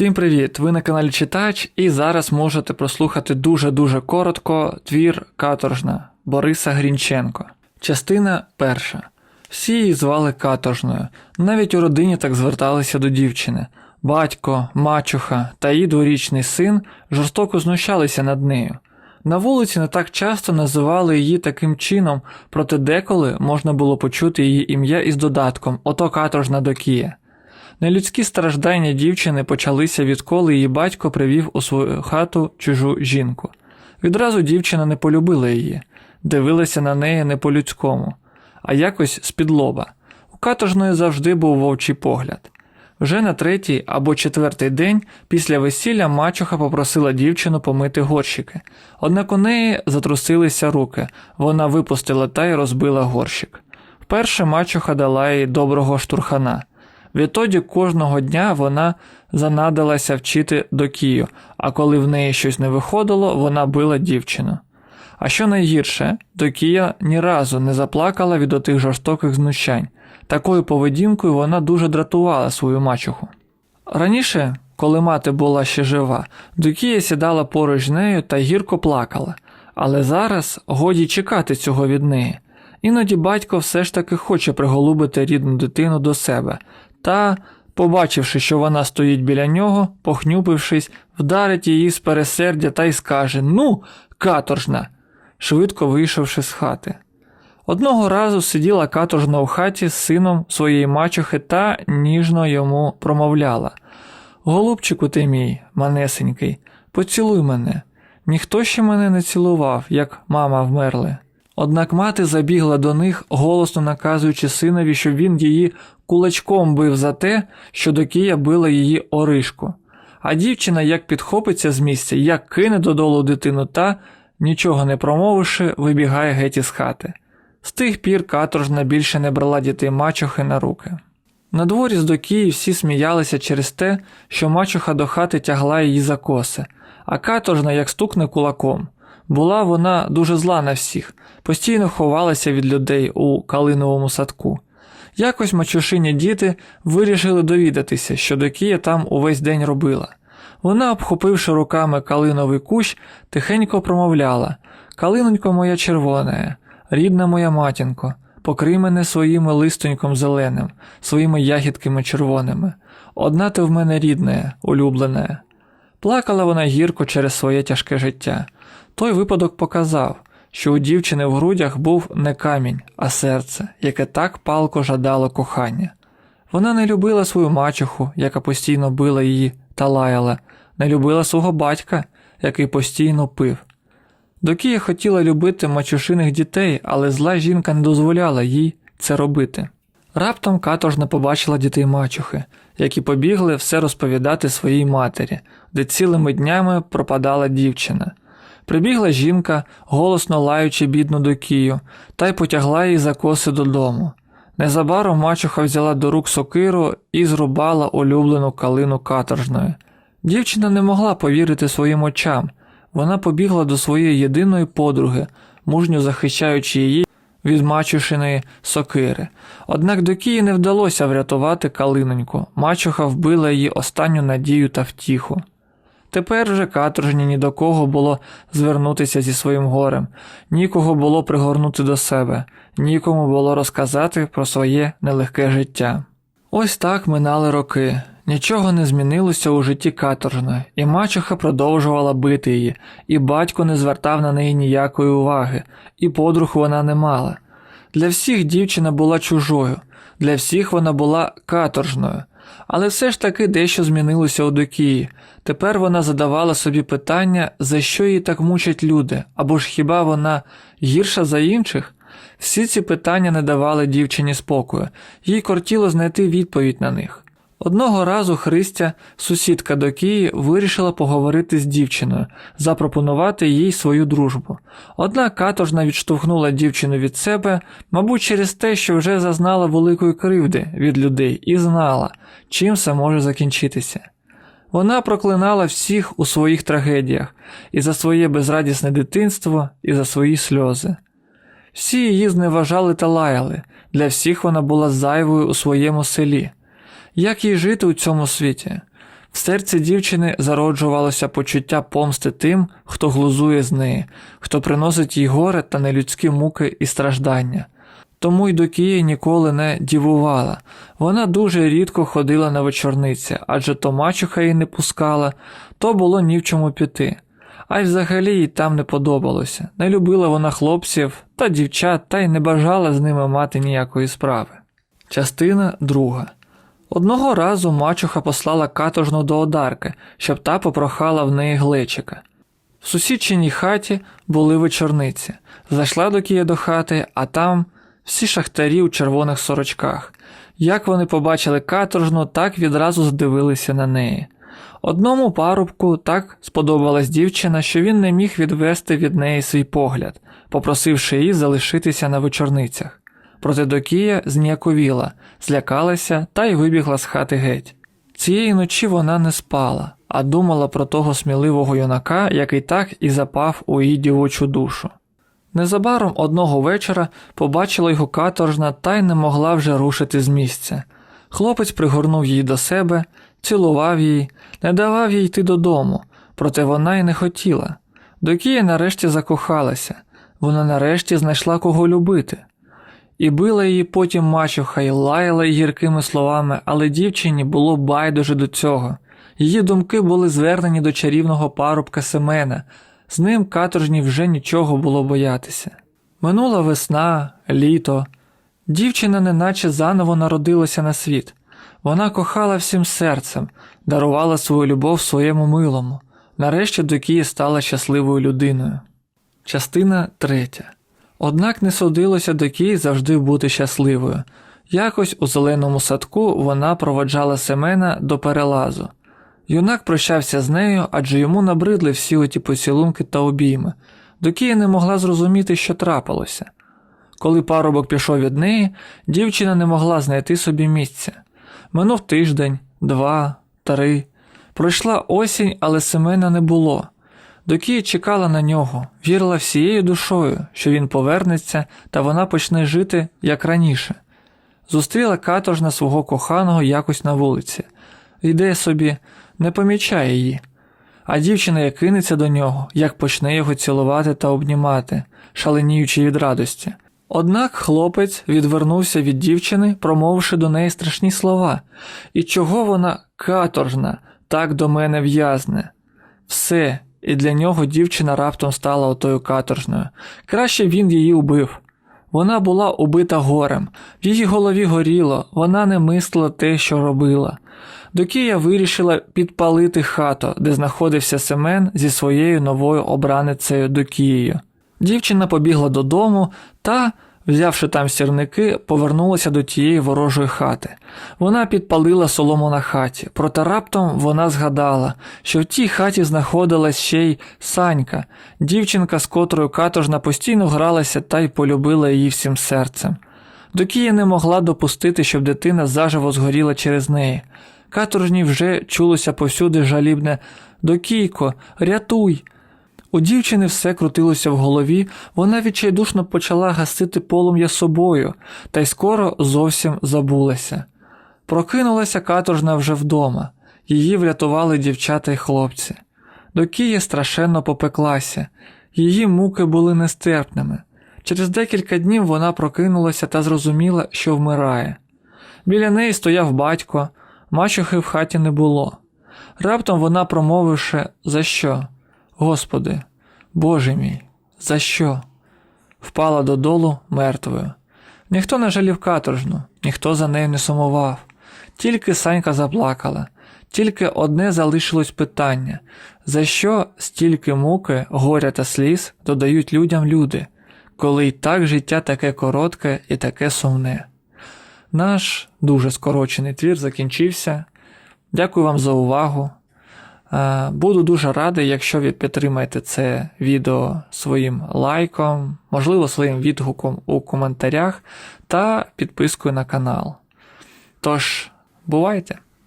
Всім привіт! Ви на каналі Читач, і зараз можете прослухати дуже-дуже коротко твір Каторжна Бориса Грінченко. Частина перша. Всі її звали Каторжною. Навіть у родині так зверталися до дівчини. Батько, мачуха та її дворічний син жорстоко знущалися над нею. На вулиці не так часто називали її таким чином, проте деколи можна було почути її ім'я із додатком Ото каторжна докія. Нелюдські страждання дівчини почалися відколи її батько привів у свою хату чужу жінку. Відразу дівчина не полюбила її, дивилася на неї не по-людському, а якось з-під лоба. У каторжної завжди був вовчий погляд. Вже на третій або четвертий день після весілля мачуха попросила дівчину помити горщики. Однак у неї затрусилися руки, вона випустила та й розбила горщик. Вперше мачуха дала їй доброго штурхана. Відтоді кожного дня вона занадилася вчити до Кію, а коли в неї щось не виходило, вона била дівчину. А що найгірше, Докія ні разу не заплакала від отих жорстоких знущань. Такою поведінкою вона дуже дратувала свою мачуху. Раніше, коли мати була ще жива, Докія сідала поруч з нею та гірко плакала, але зараз годі чекати цього від неї. Іноді батько все ж таки хоче приголубити рідну дитину до себе, та, побачивши, що вона стоїть біля нього, похнюпившись, вдарить її з пересердя та й скаже Ну, каторжна, швидко вийшовши з хати. Одного разу сиділа каторжна у хаті з сином своєї мачухи та ніжно йому промовляла Голубчику ти мій, манесенький, поцілуй мене. Ніхто ще мене не цілував, як мама вмерли. Однак мати забігла до них, голосно наказуючи синові, щоб він її кулачком бив за те, що Докія била її оришку. А дівчина як підхопиться з місця, як кине додолу дитину та, нічого не промовивши, вибігає геть із хати. З тих пір каторжна більше не брала дітей мачухи на руки. На дворі з Докії всі сміялися через те, що мачуха до хати тягла її за коси, а каторжна як стукне кулаком. Була вона дуже зла на всіх, постійно ховалася від людей у калиновому садку. Якось мачушині діти вирішили довідатися, що Докія там увесь день робила. Вона, обхопивши руками калиновий кущ, тихенько промовляла Калинонько моя червона, рідна моя матінко, покрий мене своїм листоньком зеленим, своїми ягідками червоними. Одна ти в мене рідне, улюблене. Плакала вона гірко через своє тяжке життя. Той випадок показав, що у дівчини в грудях був не камінь, а серце, яке так палко жадало кохання. Вона не любила свою мачуху, яка постійно била її та лаяла, не любила свого батька, який постійно пив. Докія хотіла любити мачушиних дітей, але зла жінка не дозволяла їй це робити. Раптом каторжна побачила дітей мачухи, які побігли все розповідати своїй матері, де цілими днями пропадала дівчина. Прибігла жінка, голосно лаючи бідну докію, та й потягла її за коси додому. Незабаром мачуха взяла до рук сокиру і зрубала улюблену калину каторжної. Дівчина не могла повірити своїм очам. Вона побігла до своєї єдиної подруги, мужньо захищаючи її від мачушиної сокири. Однак Докії не вдалося врятувати калиноньку. Мачуха вбила її останню надію та втіху. Тепер вже каторжні ні до кого було звернутися зі своїм горем, нікого було пригорнути до себе, нікому було розказати про своє нелегке життя. Ось так минали роки. Нічого не змінилося у житті каторжної, і мачуха продовжувала бити її, і батько не звертав на неї ніякої уваги, і подруг вона не мала. Для всіх дівчина була чужою, для всіх вона була каторжною. Але все ж таки дещо змінилося у Докії. Тепер вона задавала собі питання, за що її так мучать люди, або ж хіба вона гірша за інших? Всі ці питання не давали дівчині спокою, їй кортіло знайти відповідь на них. Одного разу Христя, сусідка Докії, вирішила поговорити з дівчиною, запропонувати їй свою дружбу. Однак каторжна відштовхнула дівчину від себе, мабуть, через те, що вже зазнала великої кривди від людей і знала, чим це може закінчитися. Вона проклинала всіх у своїх трагедіях і за своє безрадісне дитинство, і за свої сльози. Всі її зневажали та лаяли, для всіх вона була зайвою у своєму селі. Як їй жити у цьому світі? В серці дівчини зароджувалося почуття помсти тим, хто глузує з неї, хто приносить їй горе та нелюдські муки і страждання. Тому й до Кії ніколи не дівувала. Вона дуже рідко ходила на вечорниці, адже то мачуха її не пускала, то було ні в чому піти. А й взагалі їй там не подобалося. Не любила вона хлопців та дівчат, та й не бажала з ними мати ніякої справи. Частина друга. Одного разу мачуха послала каторжну до одарки, щоб та попрохала в неї глечика. В сусідчиній хаті були вечорниці. Зайшла до Кія до хати, а там всі шахтарі у червоних сорочках. Як вони побачили каторжну, так відразу здивилися на неї. Одному парубку так сподобалась дівчина, що він не міг відвести від неї свій погляд, попросивши її залишитися на вечорницях. Проте Докія зніяковіла, злякалася та й вибігла з хати геть. Цієї ночі вона не спала, а думала про того сміливого юнака, який так і запав у її дівочу душу. Незабаром одного вечора побачила його каторжна та й не могла вже рушити з місця. Хлопець пригорнув її до себе, цілував її, не давав їй йти додому, проте вона й не хотіла. Докія нарешті закохалася, вона нарешті знайшла кого любити. І била її потім мачуха і лаяла її гіркими словами, але дівчині було байдуже до цього. Її думки були звернені до чарівного парубка Семена, з ним каторжні вже нічого було боятися. Минула весна, літо. Дівчина неначе заново народилася на світ. Вона кохала всім серцем, дарувала свою любов своєму милому. Нарешті Докія стала щасливою людиною. Частина третя. Однак не судилося Докії завжди бути щасливою. Якось у зеленому садку вона проводжала Семена до перелазу. Юнак прощався з нею, адже йому набридли всі оті поцілунки та обійми. Докія не могла зрозуміти, що трапилося. Коли парубок пішов від неї, дівчина не могла знайти собі місця. Минув тиждень, два, три. Пройшла осінь, але Семена не було. Докія чекала на нього, вірила всією душою, що він повернеться та вона почне жити як раніше. Зустріла каторжна свого коханого якось на вулиці. Йде собі, не помічає її. А дівчина як кинеться до нього, як почне його цілувати та обнімати, шаленіючи від радості. Однак хлопець відвернувся від дівчини, промовивши до неї страшні слова. І чого вона каторжна, так до мене в'язне? Все, і для нього дівчина раптом стала отою каторжною. Краще він її убив. Вона була убита горем, в її голові горіло, вона не мислила те, що робила. Докія вирішила підпалити хату, де знаходився Семен зі своєю новою обраницею Докією. Дівчина побігла додому та, взявши там сірники, повернулася до тієї ворожої хати. Вона підпалила солому на хаті, проте раптом вона згадала, що в тій хаті знаходилась ще й Санька, дівчинка, з котрою каторжна постійно гралася та й полюбила її всім серцем. Докія не могла допустити, щоб дитина заживо згоріла через неї. Каторжній вже чулося повсюди жалібне Докійко, рятуй. У дівчини все крутилося в голові, вона відчайдушно почала гасити полум'я собою, та й скоро зовсім забулася. Прокинулася каторжна вже вдома, її врятували дівчата й хлопці. Докія страшенно попеклася, її муки були нестерпними. Через декілька днів вона прокинулася та зрозуміла, що вмирає. Біля неї стояв батько, мачухи в хаті не було. Раптом вона, промовивши, за що? Господи, Боже мій, за що? Впала додолу мертвою. Ніхто не жалів каторжну, ніхто за нею не сумував. Тільки Санька заплакала, тільки одне залишилось питання за що стільки муки, горя та сліз додають людям люди, коли й так життя таке коротке і таке сумне. Наш дуже скорочений твір закінчився. Дякую вам за увагу. Е, Буду дуже радий, якщо ви підтримаєте це відео своїм лайком, можливо, своїм відгуком у коментарях та підпискою на канал. Тож, бувайте!